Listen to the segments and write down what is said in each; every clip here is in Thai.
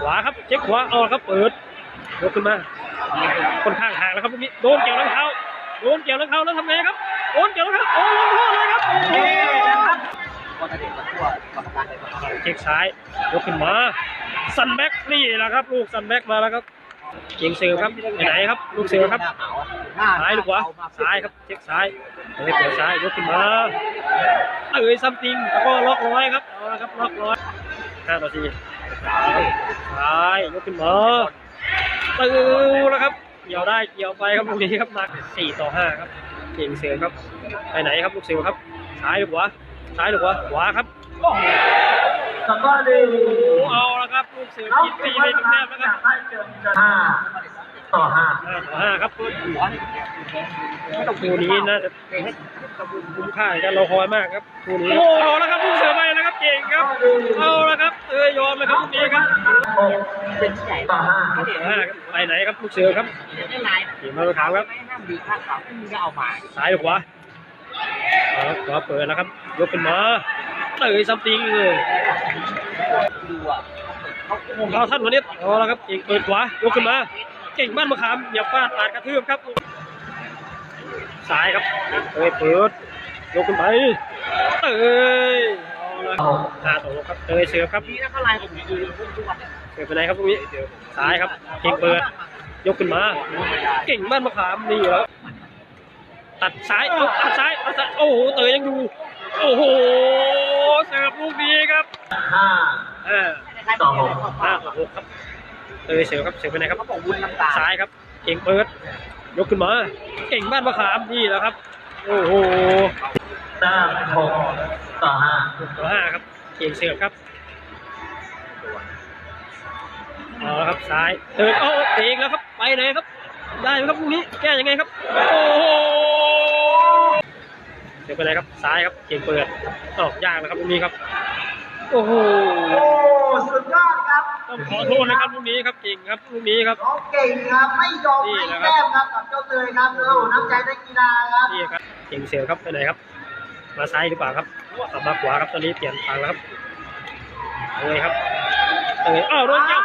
ขวาครับเช็คขวาเอาครับเปิดยกขึ้นมาค่อนข้างห่างแล้วครับลูกนี้โดนเกี่ยวรองเท้าโดนเกี่ยวรองเท้าแล้วทำไงครับโดนเกี่ยวรองเท้าโอ้ลงโทษเลยครับโอ้โหก็จะเด็กกับทั่วกรรมการในสภาเช็คซ้ายยกขึ้นมาซันแบ็กนี่แหละครับ ลูกซันแบ็กมาแล้วครับเกียงเสือครับไปไหนครับ ลูกเสือครับซ้ายหรือขวาซ้ายครับเช็คซ้ายเฮ้ยเปิดซ้ายยกขึ้นมาเอ้ยซัมติงแล้วก็ล็อกร้อยครับเอาละครับล็อกร้อยห้านาที ซ้ายซ้ายยกขึ้นมาตื้อแล้วครับ เกี่ยวได้เกี่ยวไปครับลูกนี้ครับหนักสี่ต่อห้าครับเก่งเสือครับ ไปไหนครับลูกเสือครับ ซ้ายหรือขวา ซ้ายหรือขวา ขวาครับแล้วก็ดีโอ้เอาละครับลูกเสือกินตีไปหนึ่งแต้มแล้วครับห้า ต่อห้าห้าต่อห้าครับคู่นี้น่าจะคุ้มค่าจะรอคอยมากครับคู่นี้โอ้เอาละครับลูกเสือไปแล้วครับเก่งครับเอาละครับเอ้ยยอมเลยครับลูกนี้ครับหกเป็นใหญ่ต่อห้าห้าครับไปไหนครับลูกเสือครับไม่นายเขียนมาขาวครับไม่ห้ามดีข้างเขาที่มึงจะเอามาซ้ายหรือขวาเอาละขวาเปิดแล้วครับยกขึ้นมาเตยซัมติงเลยดูอะเขาคงเอาท่านวันนี้เอาละครับเก่งเปิดขวายกขึ้นมาเก่งบ้านมะขามอย่าฟาดปาดกระทืบครับซ้ายครับเอ้ยเปิดยกขึ้นไปเอ้ยเอาละห้าต่อหกครับเอ้ยเสือครับดีนะเขาไล่ผมดูทุกวันเสือไปไหนครับตรงนี้ซ้ายครับเก่งเปิด ยกขึ้นมา เก่งบ้านมะขามนี่แล้วตัดซ้ายเอาตัดซ้ายตัดซ้ายโอ้โหเตยยังดูโอ้โหเสิร์ฟลูกนี้ครับห้าอ่าต่อหกห้าต่อหกครับ เตยเสือครับเสือไปไหนครับเขาบอกวุ้นน้ำตาซ้ายครับเก่งเปิด ยกขึ้นมาเก่งบ้านมะขามนี่แหละครับ โอ้โหแต้มหกต่อห้าหกต่อห้าครับเก่งเสือครับเอาละครับซ้ายเติมเอาเองแล้วครับไปไหนครับ ได้ไหมครับพรุ่งนี้แก้ยังไงครับ โอ้โหเดี๋ยวไปไหนครับซ้ายครับเก่งเปิดออกยากนะครับพรุ่งนี้ครับ โอ้โหโอ้สุดยอด ครับต้องขอโทษนะครับพรุ่งนี้ครับเก่งครับพรุ่งนี้ครับน้องเก่งครับไม่ยอมให้แต้มครับกับเจ้าเตยครับเออน้ำใจนักกีฬาครับนี่ครับเก่งเสือครับไปไหนครับ มาซ้ายหรือเปล่าครับกลับมาขวาครับตอนนี้เปลี่ยนทางแล้วครับเอ้ยครับเอ้ยอ้าวโดนเจ้า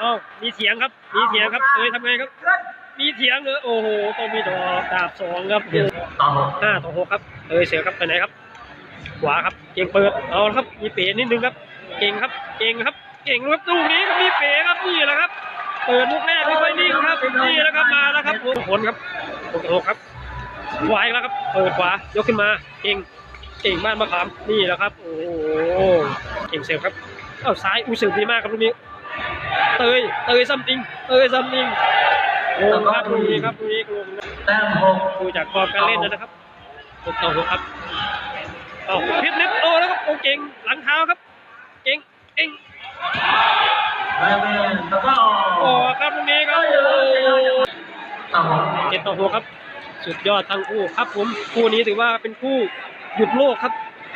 อ้าวมีเถียงครับมีเถียงครับเอ้ยทำไงครับมีเถียงเลยโอ้โหต้องมีดอกดาบสองครับต่อหกห้าต่อหกครับเอ้ยเสือครับไปไหนครับ ขวาครับ เก่งเปิดเอาละครับ มีเป๋นิดนึงครับ เก่งครับ เก่งครับ เก่งครับลูกนี้ครับมีเป๋ครับนี่แหละครับ เปิดลูกแรกไม่ค่อยนิ่งครับนี่แหละครับมาแล้วครับผลครับหกต่อหกครับขวาอีกแล้วครับเปิดขวายกขึ้นมาเก่งเก่งบ้านมะขามนี่แหละครับ โอ้โหเก่งเซฟครับเอาซ้ายอุ้ยเสิร์ฟดีมากครับลูกนี้เตยเตยซัมติงเตยซัมติงโอ้ครับลูกนี้ครับลูกนี้โอ้โหแต้มหกดูจากฟอร์มการเล่นนะครับหกต่อหกครับเอ้าพิษนิดโอ้แล้วครับโอ้เก่งหลังเท้าครับ เก่งเก่ง โอ้ครับลูกนี้ครับโอ้ต่อหกเจ็ดต่อหกครับ สุดยอดทั้งคู่ครับผมคู่นี้ถือว่าเป็นคู่หยุดโลกครับ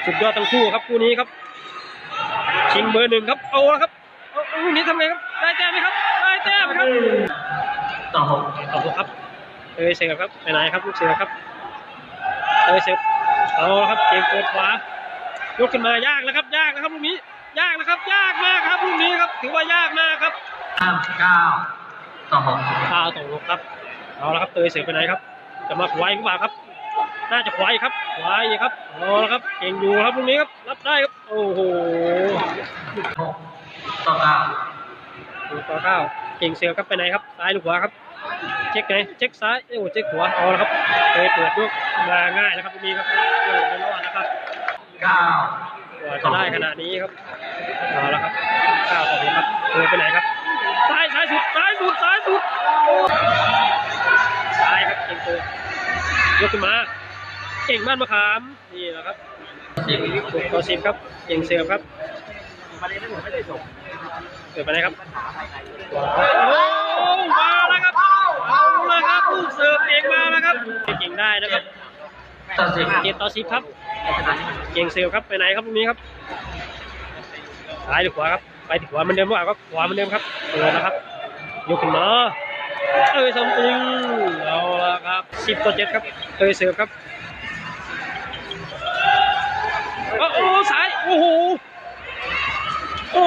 สุดยอดทั้งคู่ครับคู่นี้ครับ ชิงเบอร์หนึ่งครับเอาละครับเอาเอาลูกนี้ทำไงครับได้แต้มไหมครับได้แต้มครับต่อหกต่อหกครับเอ้ยเสือครับไปไหนครับลูกเสือครับเอ้ยเสือเอาละครับเกมเปิดขวายกขึ้นมายากแล้วครับ ยากนะครับลูกนี้ยากนะครับยากมากครับลูก นี้ครับถือว่ายากมากครับห้าเก้าต่อหกข้าวต่อหกครับเอาละครับเตยเสือไปไหนครับ จะมาขวายหรือเปล่าครับ น่าจะขวายครับขวายครับเอาละครับเก่งอยู่ครับลูกนี้ครับรับได้ครับโอ้โหหกต่อเก้าดูต่อข้าวเก่งเสือครับไปไหนครับซ้ายหรือขวาครับเช็คไหนเช็คซ้ายเอ้ยโอ้เช็คขวาเอาละครับเตยเปิดยกมาง่ายนะครับลูกนี้ครับเออไม่รอดนะครับเก้าก ว่าจะได้ขนาดนี้ครับเอาละครับข้าวต่อหกครับเตยไปไหนครับซ้ายซ้ายสุดซ้ายสุดซ้ายสุดโอ้ซ้ายครับเก่งเตยยกขึ้นมาเก่งบ้านมะขามนี่แหละครับสิบหกต่อสิบครับเก่งเสือครับประเด็นที่ผมไม่ได้ส่งเกิดไปไหนครับปัญหาภายในโอ้มาแล้วครับเอาเลยครับลูกเสิร์ฟเองมาแล้วครับเก่งได้นะครับต่อสิบเจ็ดต่อสิบครับ เก่งเซลครับไปไหนครับตรงนี้ครับซ้ายหรือขวาครับไปขวาเหมือนเดิมว่าก็ขวาเหมือนเดิมครับเปิดนะครับยกขึ้นมาเอ้ยซัมติงเอาละครับสิบต่อเจ็ดครับเอ้ยเสิร์ฟครับโอ้โหซ้ายโอ้โหโอ้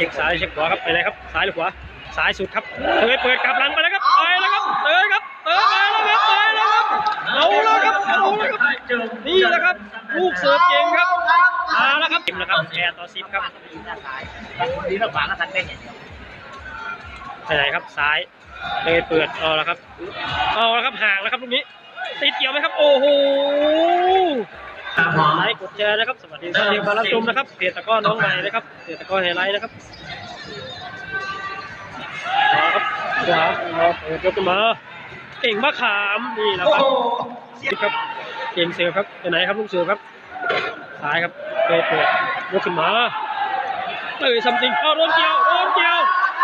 ช็คซ้ายเช็คขวาครับไปไหนครับซ้ายหรือขวาซ้ายสุดครับเตยเปิดกลับหลังไปแล้วครับ เอาแล้วครับเอาแล้วครับนี่แหละครับลูกเสิร์ฟเก่งครับมาแล้วครับเกมนะครับแอร์ต่อสิบครับดีเราขวางก็ทันได้อย่างเดียวไปไหนครับซ้ายเตยเปิดเอาแล้วครับเอาแล้วครับห่างแล้วครับลูกนี้ติดเกี่ยวไหมครับ โอ้โหไลค์กดแชร์นะครับ สวัสดีท่านที่มารับชมนะครับเพจตะกร้อน้องใหม่นะครับเพจตะกร้อไฮไลท์นะครับเอาครับขวาเอาเปิดยกขึ้นมา เก่งมะขามนี่แหละครับครับเก่งเสือครับไปไหนครับลูกเสือครับซ้ายครับเปิดเปิดยกขึ้นมาเตยซัมติงเอาโดนเกี่ยวโดนเกี่ยว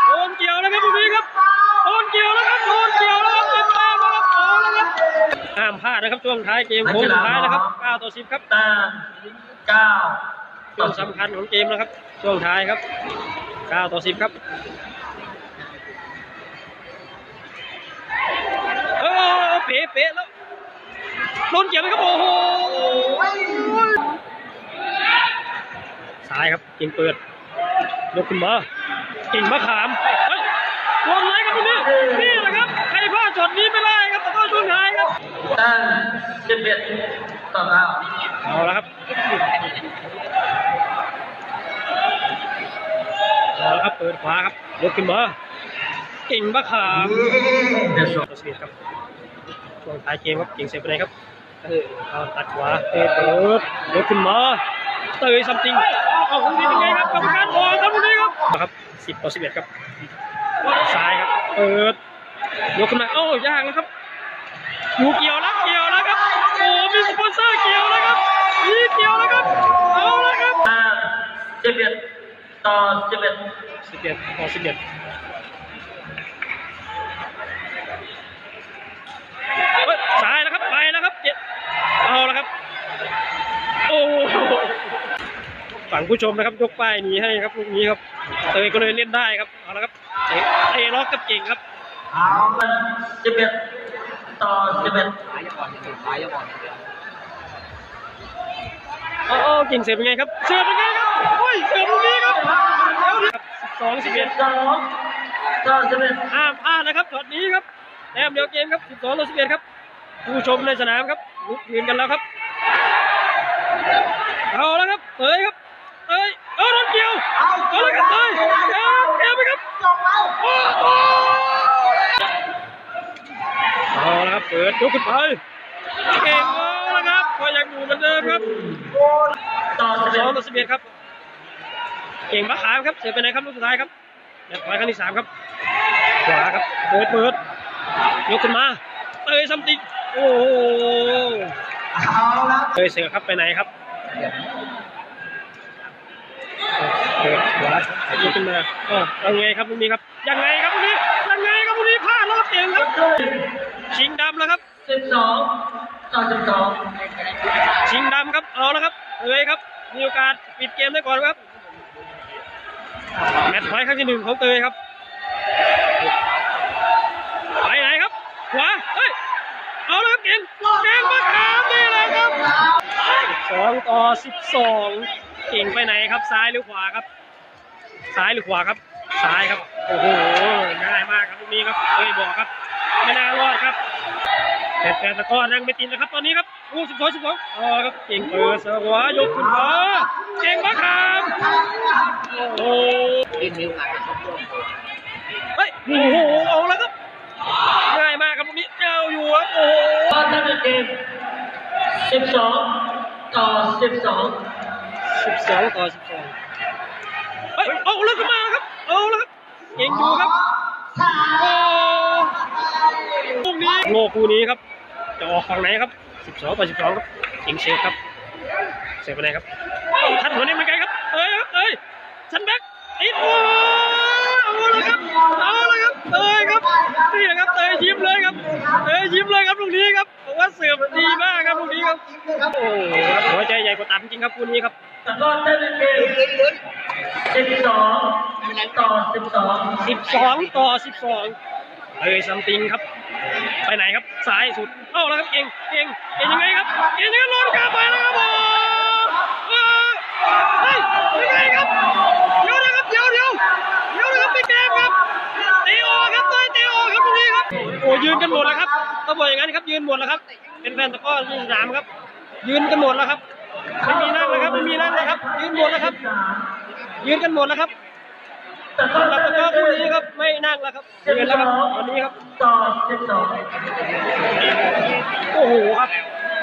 โดนเกี่ยวแล้วครับตรงนี้ครับโดนเกี่ยวแล้วครับโดนเกี่ยวแล้วครับเป็นแต้มแล้วครับเอาแล้วครับห้ามพลาดนะครับช่วงท้ายเกมโค้งสุดท้ายนะครับ9ต่อ10ครับแต้มเก้าช่วงสำคัญของเกมนะครับช่วงท้ายครับ9ต่อ10ครับเออ เป๊ะเป๊ะแล้วโดนเกี่ยวไหมครับโอ้โหซ้ายครับเก่งเปิดยกขึ้นมาเก่งมะขามเฮ้ยวงไหนครับตรงนี้นี่แหละครับใครพลาดช็อตนี้ไม่ได้ครับแต่ก็ช่วงท้ายครับแต้มสิบเอ็ดต่อเก้าเอาละครับเอาละครับเปิดขวาครับยกขึ้นมาเก่งมะขามเดี๋ยวสตัวสปีดครับ ช่วงท้ายเกมครับเก่งเสียไปไหนครับเออเอาตัดขวาเตะเปิดยกขึ้นมาเตยซัมติงเอาคุณนี้เป็นไงครับกรรมการออกครับคุณนี้ครับครับสิบต่อสิบเอ็ดครับซ้ายครับเปิดยกขึ้นมาเอ้ายากแล้วครับอยู่เกี่ยวแล้วเกี่ยวแล้วครับโอ้มีสปอนเซอร์เกี่ยวแล้วครับมีเกี่ยวแล้วครับเอาแล้วครับแต้มสิบเอ็ดต่อสิบเอ็ดสิบเอ็ดต่อสิบเอ็ดเฮ้ยซ้ายแล้วครับ ไปแล้วครับเจ็ดเอาแล้วครับ โอ้โห ฝั่งผู้ชมนะครับยกป้ายหนีให้ครับลูกนี้ครับเตยก็เลยเล่นได้ครับเอาละครับเตะเตะล็อกกับเก่งครับเอาละสิบเอ็ดต่อสิบเอ็ดเอาเอาเก่งเสียเป็นไงครับเสียเป็นไงครับโอ้ยเสียตรงนี้ครับเดี๋ยวครับสิบสองสิสิบบเอ็เอ็ดดสองต่อสิบเอ็ดห้ามพลาดนะครับช็อตนี้ครับแต้มเดียวเกมครับ12ต่อ11ครับผู้ชมในสนามครับลุกยืนกันแล้วครับเอาแล้วครับเตยครับ เอาแล้วครับ เปิดยกขึ้นไปเก่งแล้วนะครับก็ยังอยู่เหมือนเดิมครับต่อสิบสเอ็องดต่อ11ครับ เก่งมะขามครับ เสียไปไหนครับลูกสุดท้ายครับแบตถอยครั้งที่สามครับขวาครับ เปิดเปิด ยกขึ้นมา เตยซัมติงโอ้โหเอาละเตยเสือครับไปไหนครับ เปิดขวายกขึ้นมาเออเอาไงครับลูกนี้ครับ ยังไงครับลูกนี้ ยังไงครับลูกนี้พลาดแล้วครับเก่งครับชิงดำแล้วครับสิบสองต่อสิบสองชิงดำครับ เอาแล้วครับเอ้ยครับ มีโอกาสปิดเกมได้ก่อนครับ แมตช์พอยต์ครั้งที่หนึ่งของเตยครับ ไปไหนครับ ขวา เฮ้ย เอาแล้วครับเก่งเก่งมากครับนี่เลยครับสองต่อสิบสองเก่งไปไหนครับซ้ายหรือขวาครับ ซ้ายหรือขวาครับ ซ้ายครับ โอ้โหง่ายมากครับลูกนี้ครับเอ้ยบอกครับไม่น่ารอดครับแต่แต่ตะก้อนั่งไม่ติดนะครับ ตอนนี้ครับอู้สิบสองสิบสองอ๋อครับเก่งเปิดสวายกขึ้นมาเก่งมากครับโอ้โหดินนิ้วหนักเป็นช่วงเฮ้ยโอ้โหเอาแล้วครับง่ายมากครับตรงนี้เจ้าอยู่ครับโอ้โหตอนนั้นเกมสิบสองต่อสิบสอง สิบสองต่อสิบสองเฮ้ยเอาแล้วขึ้นมาครับ เอาแล้วครับเก่งอยู่ครับโอ้ลูกนี้โลคู่นี้ครับ จะออกฝั่งไหนครับ12ต่อ12ครับเก่งเซฟครับเซฟไปไหนครับเอาทัดหัวนี่เมือนกันครับ เอ้ยเอ้ยชันแบ็กติดโอ้เอาเลยครับเอาเลยครับเตยครับนี่แหละครับเตยยิ้มเลยครับเตยยิ้มเลยครับลูกนี้ครับบอกว่าเสิร์ฟดีมากครับลูกนี้ครับโอ้โหครับหัวใจใหญ่กว่าตับจริงครับคู่นี้ครับ แล้ก็ได้เป็นเกมสิบสองต่อสิบสองสิบสองต่อสิบสองเฮ้ยซัมติงครับ ไปไหนครับซ้ายสุดเอ้าแล้วครับเก่งเก่งเก่งยังไงครับเก่งยังไงลนกลับไปแล้วครับผมเฮ้ยยังไงครับเดี๋ยวนะครับเดี๋ยวเดี๋ยวเดี๋ยวนะครับไปเกมครับตีโอครับตัวตีโอครับตรงนี้ครับโอ้ยืนกันหมดแล้วครับตำรวจอย่างนั้นครับยืนหมดแล้วครับ เป็นแฟนตะก้อสนามครับ ยืนกันหมดแล้วครับ ไม่มีนั่งเลยครับไม่มีนั่งเลยครับยืนหมดแล้วครับ ยืนกันหมดแล้วครับตะกร้อสำหรับตะกร้อคู่นี้ครับไม่นั่งแล้วครับเจ็ดยืนสแล้วคอรับงวันนี้ครับต่อเจ็ดสองโอ้โหครับ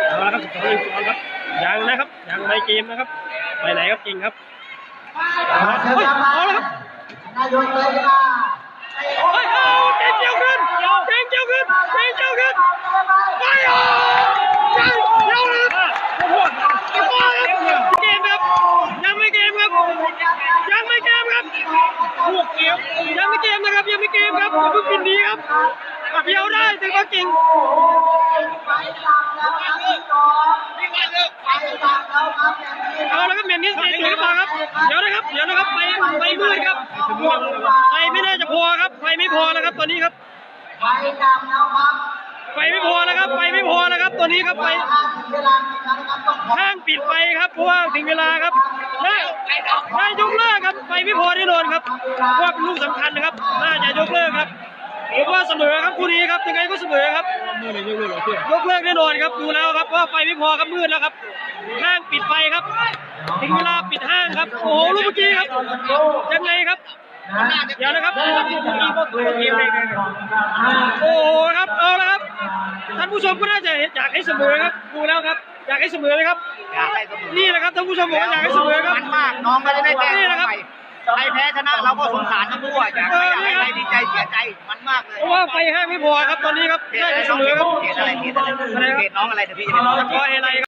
เอาละครับสองหนึ่งสองครับยังนะครับยังในเกมนะครับ ไปไหนครับจริงครับเอาละเฮ้ยเอาละครับ นายกเลยนะ เฮ้ยเอาเจ๊งเจียวขึ้นเจ๊งเจียวขึ้นเจ๊งเจียวขึ้นไปอะเจ๊งเจียวเลยครับโอ้โหตะโกนครับเกมครับ ยังไม่เกมครับ ยังไม่เกมครับลูกเกม ยังไม่เกมนะครับยังไม่เกมครับอย่าเพิ่งปิดดีครับเดียวได้ถือว่าเก่งไปตามแล้วครับพี่น้องไปตาแล้วครับแบบนี้เละครับเมียนนี้เสียหรือเปล่าครับ เดี๋ยวนะครับ เดี๋ยวนะครับไปไปมืดครับไปไม่น่าจะพอครับไปไม่พอแล้วครับตอนนี้ครับไปดำแล้วครับ ไฟไม่พอแล้วครับไฟไม่พอแล้วครับตอนนี้ครับไฟถ้าถึงเวนี้ครับห้างปิดไฟครับเพราะว่าถึงเวลาครับได้ได้ยกเลิกครับไฟไม่พอแน่นอนครับเพราะว่าเป็นลูกสำคัญนะครับน่าจะยกเลิกครับผมว่าเสมอครับคู่นี้ครับยังไงก็เสมอครับยกเลิกแน่นอนครับดูแล้วครับว่าไฟไม่พอครับมืดแล้วครับห้างปิดไฟครับถึงเวลาปิดห้างครับโอ้โหลูกเมื่อกี้ครับยังไงครับเดี๋ยวนะครับโอ้โห ผู้ชมก็น่าจะอยากให้เสมอครับดูแล้วครับ อยากให้เสมอไหมครับ อยากให้เสมอนี่แหละครับท่านผู้ชมบอกว่าอยากให้เสมอครับมันมากน้องก็จะได้แก้นี่นะครับไปใครแพ้ชนะเราก็สงสารทั้งคู่อะอยากให้อยากให้ใครดีใจเสียใจมันมากเลยเพราะว่าไฟห้างไม่พอครับตอนนี้ครับเขตน่าอะไรจะเสน้องมอครับเขตอะไรเขตอะไรเขตน้องอะไรเดี๋ยวพี่จะไปตะกอเอไรครับ